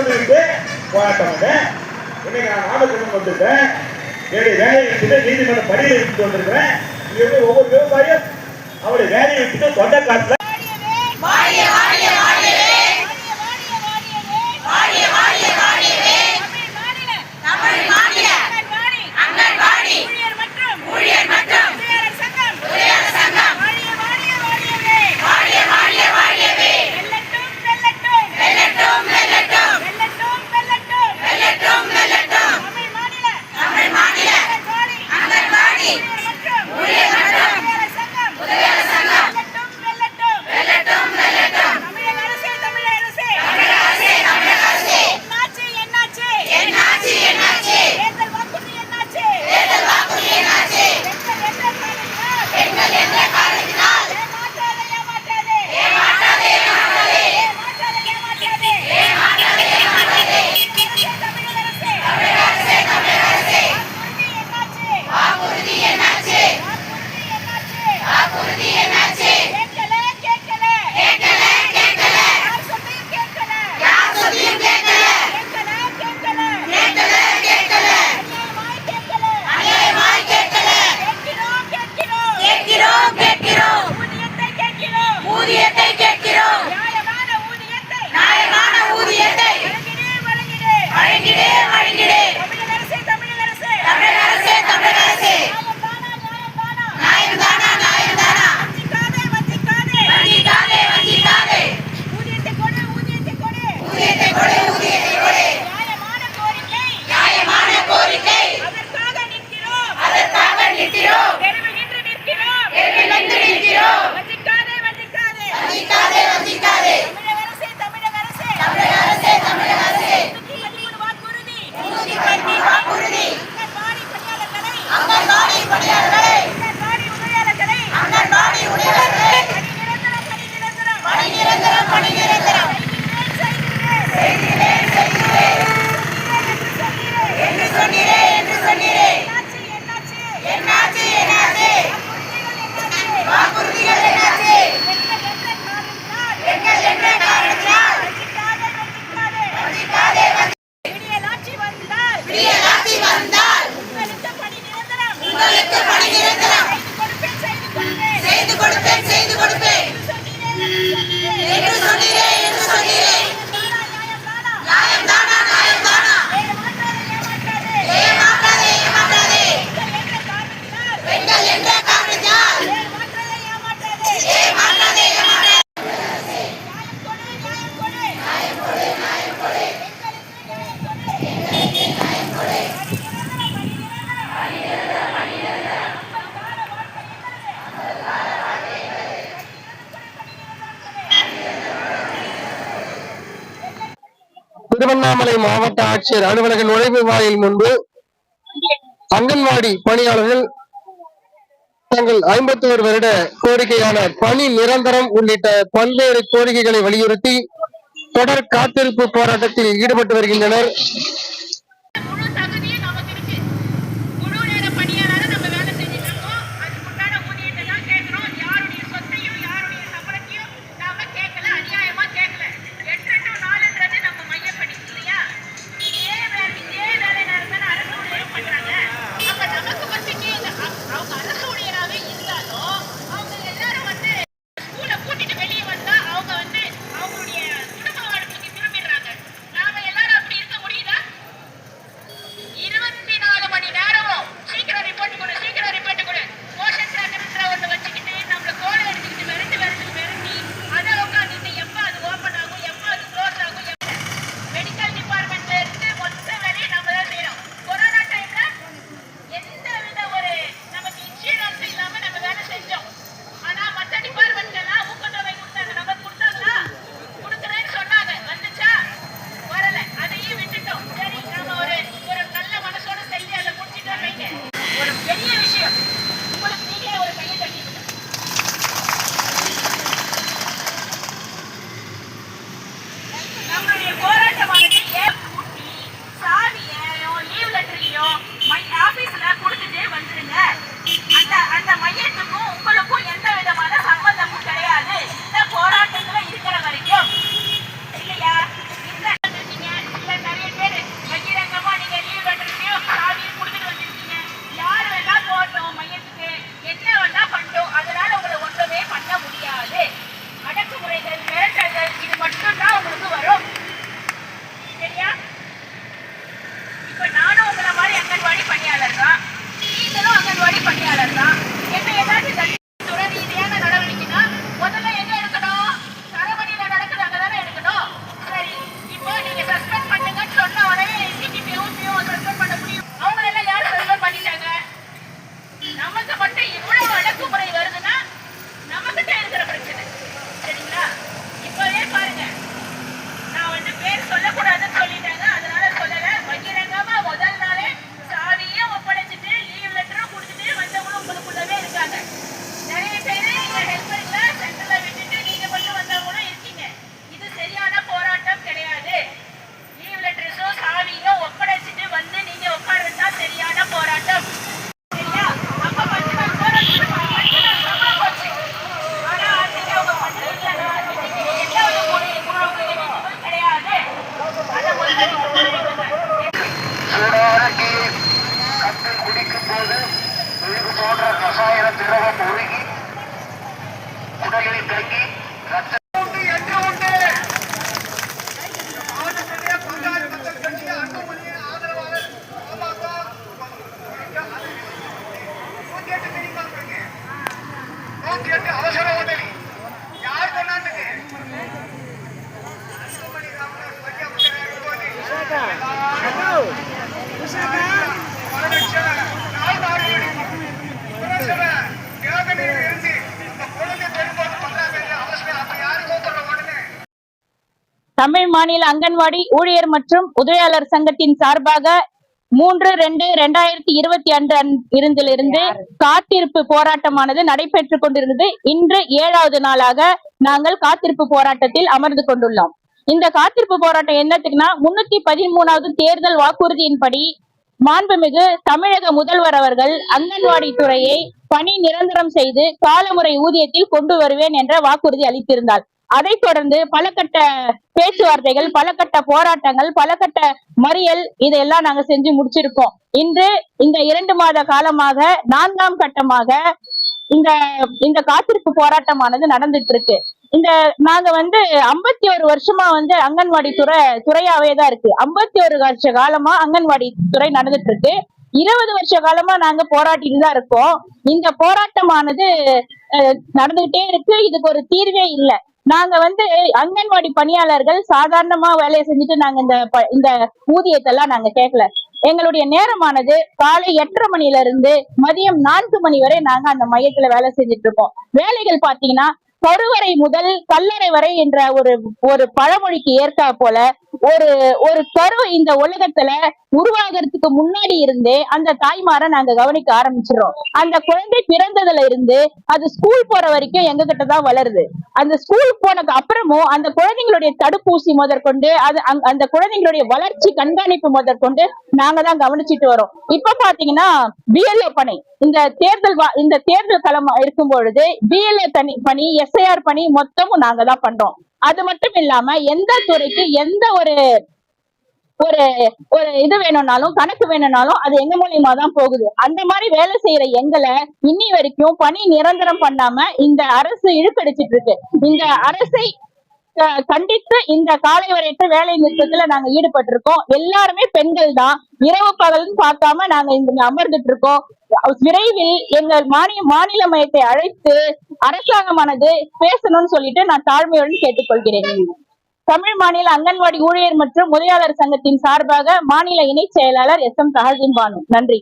கொண்டிருந்து போராட்டம் இன்னைக்கு நான் ஆலோசனை வந்திருக்கேன் என்னுடைய வேலையை விட்டுட்டு நீதிமன்ற பணியில் இருந்து வந்திருக்கிறேன். ஒவ்வொரு விவசாயியும் அவருடைய வேலையை விட்டுட்டு தொண்டை காட்டில் திருவண்ணாமலை மாவட்ட ஆட்சியர் அலுவலக நுழைவு வாயில் முன்பு அங்கன்வாடி பணியாளர்கள் தங்கள் ஐம்பத்தி ஒரு வருட கோரிக்கையான பணி நிரந்தரம் உள்ளிட்ட பல்வேறு கோரிக்கைகளை வலியுறுத்தி தொடர் காத்திருப்பு போராட்டத்தில் ஈடுபட்டு வருகின்றனர். தமிழ் மாநில அங்கன்வாடி ஊழியர் மற்றும் உதவியாளர் சங்கத்தின் சார்பாக மூன்று ரெண்டு ரெண்டாயிரத்தி இருபத்தி அன்று இருந்திலிருந்து காத்திருப்பு போராட்டமானது நடைபெற்றுக் கொண்டிருந்தது. இன்று ஏழாவது நாளாக நாங்கள் காத்திருப்பு போராட்டத்தில் அமர்ந்து கொண்டுள்ளோம். இந்த காத்திருப்பு போராட்டம் என்னத்துக்குன்னா முன்னூத்தி பதிமூணாவது தேர்தல் வாக்குறுதியின்படி மாண்புமிகு தமிழக முதல்வர் அவர்கள் அங்கன்வாடி துறையை பணி நிரந்தரம் செய்து காலமுறை ஊதியத்தில் கொண்டு வருவேன் என்ற வாக்குறுதி அளித்திருந்தார். அதைத் தொடர்ந்து பல கட்ட பேச்சுவார்த்தைகள் பல கட்ட போராட்டங்கள் பல கட்ட மறியல் இதையெல்லாம் நாங்க செஞ்சு முடிச்சிருக்கோம். இன்று இந்த இரண்டு மாத காலமாக நான்காம் கட்டமாக இந்த இந்த காத்திருப்பு போராட்டமானது நடந்துட்டு இருக்கு இந்த நாங்க வந்து ஐம்பத்தி ஒரு வருஷமா வந்து அங்கன்வாடி துறை துறையாவே தான் இருக்கு. ஐம்பத்தி ஒரு வருஷ காலமா அங்கன்வாடி துறை நடந்துட்டு இருக்கு இருபது வருஷ காலமா நாங்க போராட்டிட்டு தான் இருக்கோம். இந்த போராட்டமானது நடந்துகிட்டே இருக்கு. இதுக்கு ஒரு தீர்வே இல்லை. நாங்க வந்து அங்கன்வாடி பணியாளர்கள் சாதாரணமா வேலையை செஞ்சுட்டு நாங்க இந்த இந்த ஊதியத்தை எல்லாம் நாங்க கேட்கல எங்களுடைய நேரமானது காலை எட்டரை மணில இருந்து மதியம் நான்கு மணி வரை நாங்க அந்த மையத்துல வேலை செஞ்சுட்டு இருக்கோம் வேலைகள் பாத்தீங்கன்னா கருவறை முதல் கல்லறை வரை என்ற ஒரு ஒரு பழமொழிக்கு ஏற்கா போல ஒரு ஒரு கரு இந்த உலகத்துல உருவாகிறதுக்கு முன்னாடி இருந்தே அந்த தாய்மாரை நாங்க கவனிக்க ஆரம்பிச்சிடுறோம். அந்த குழந்தை பிறந்ததுல இருந்து அது ஸ்கூல் போற வரைக்கும் எங்க கிட்ட தான் வளருது. அந்த ஸ்கூல் போனதுக்கு அப்புறமும் அந்த குழந்தைங்களுடைய தடுப்பூசி முதற்கொண்டு அது அங்க- அந்த குழந்தைங்களுடைய வளர்ச்சி கண்காணிப்பு முதற்கொண்டு நாங்க தான் கவனிச்சிட்டு வரோம். இப்ப பாத்தீங்கன்னா பிஎல்ஏ பணி. இந்த தேர்தல் இந்த தேர்தல் களம் இருக்கும் பொழுது பிஎல்ஏ பணி பணி எஸ்ஐஆர் பணி மொத்தமும் நாங்க தான் பண்றோம். அது மட்டும் இல்லாம எந்த துறைக்கு எந்த ஒரு ஒரு ஒரு இது வேணும்னாலும் கணக்கு வேணும்னாலும் அது எங்க மூலியமா தான் போகுது. அந்த மாதிரி வேலை செய்யற எங்களை இன்னி வரைக்கும் பணி நிரந்தரம் பண்ணாம இந்த அரசு இழுக்கடிச்சிட்டு இருக்கு. இந்த அரசை கண்டித்து இந்த காலை வரையற்ற வேலை நிறுத்தத்துல நாங்க ஈடுபட்டிருக்கோம். எல்லாருமே பெண்கள் தான். இரவு பகல்னு பார்க்காம நாங்க இங்க அமர்ந்துட்டு இருக்கோம் விரைவில் எங்கள் மாநில மாநில மையத்தை அழைத்து அரசாங்கமானது பேசணும்னு சொல்லிட்டு நான் தாழ்மையுடன் கேட்டுக்கொள்கிறேன். தமிழ் மாநில அங்கன்வாடி ஊழியர் மற்றும் உதவியாளர் சங்கத்தின் சார்பாக மாநில இணை செயலாளர் எஸ் எம் சஹாஜின் பானு. நன்றி.